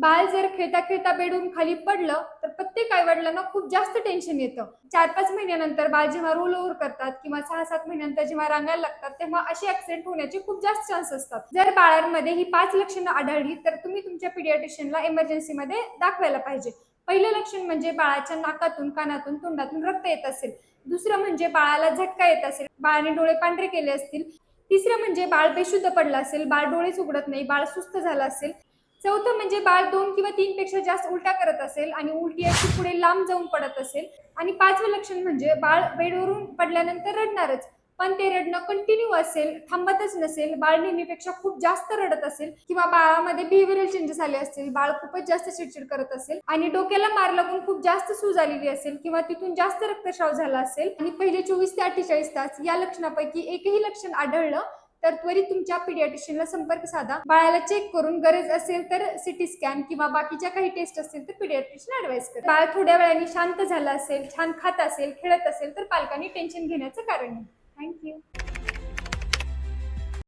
बाळ जर खेळता खेळता बेडून खाली पडलं तर प्रत्येक आई वडिलांना खूप जास्त टेन्शन येतं. चार पाच महिन्यानंतर बाळ जेव्हा रोल ओव्हर करतात किंवा सहा सात महिन्यानंतर जेव्हा रांगायला लागतात तेव्हा असे ऍक्सिडेंट होण्याचे खूप जास्त चान्स असतात. जर बाळांमध्ये ही पाच लक्षणं आढळली तर तुम्ही तुमच्या पिडियाट्रिशियनला इमर्जन्सीमध्ये दाखवायला पाहिजे. पहिलं लक्षण म्हणजे बाळाच्या नाकातून कानातून तोंडातून रक्त येत असेल. दुसरं म्हणजे बाळाला झटका येत असेल. बाळाने डोळे पांढरे केले असतील. तिसरं म्हणजे बाळ बेशुद्ध पडलं असेल. बाळ डोळेच उघडत नाही. बाळ सुस्त झालं असेल. चौथं म्हणजे बाळ दोन किंवा तीन पेक्षा जास्त उलटा करत असेल आणि उलटी अशी पुढे लांब जाऊन पडत असेल. आणि पाचवं लक्षण म्हणजे बाळ बेडवरून पडल्यानंतर रडणारच. पण ते रडणं कंटिन्यू असेल थांबतच नसेल बाळ नेहमीपेक्षा खूप जास्त रडत असेल किंवा बाळामध्ये बिहेव्हिअरल चेंजेस आले असतील बाळ खूपच जास्त चिडचिड करत असेल आणि डोक्याला मार लागून खूप जास्त सूज आलेली असेल किंवा तिथून जास्त रक्तस्राव झाला असेल. आणि पहिले चोवीस ते अठ्ठेचाळीस तास या लक्षणापैकी एकही लक्षण आढळलं तर त्वरित तुमच्या पिडियाट्रिशियनला संपर्क साधा. बाळाला चेक करून गरज असेल तर सिटी स्कॅन किंवा बाकीच्या काही टेस्ट असतील तर पिडियाट्रिशियन ऍडवाइस करा. बाळ थोड्या वेळाने शांत झालं असेल छान खात असेल खेळत असेल तर पालकांनी टेन्शन घेण्याचं कारण नाही थँक्यू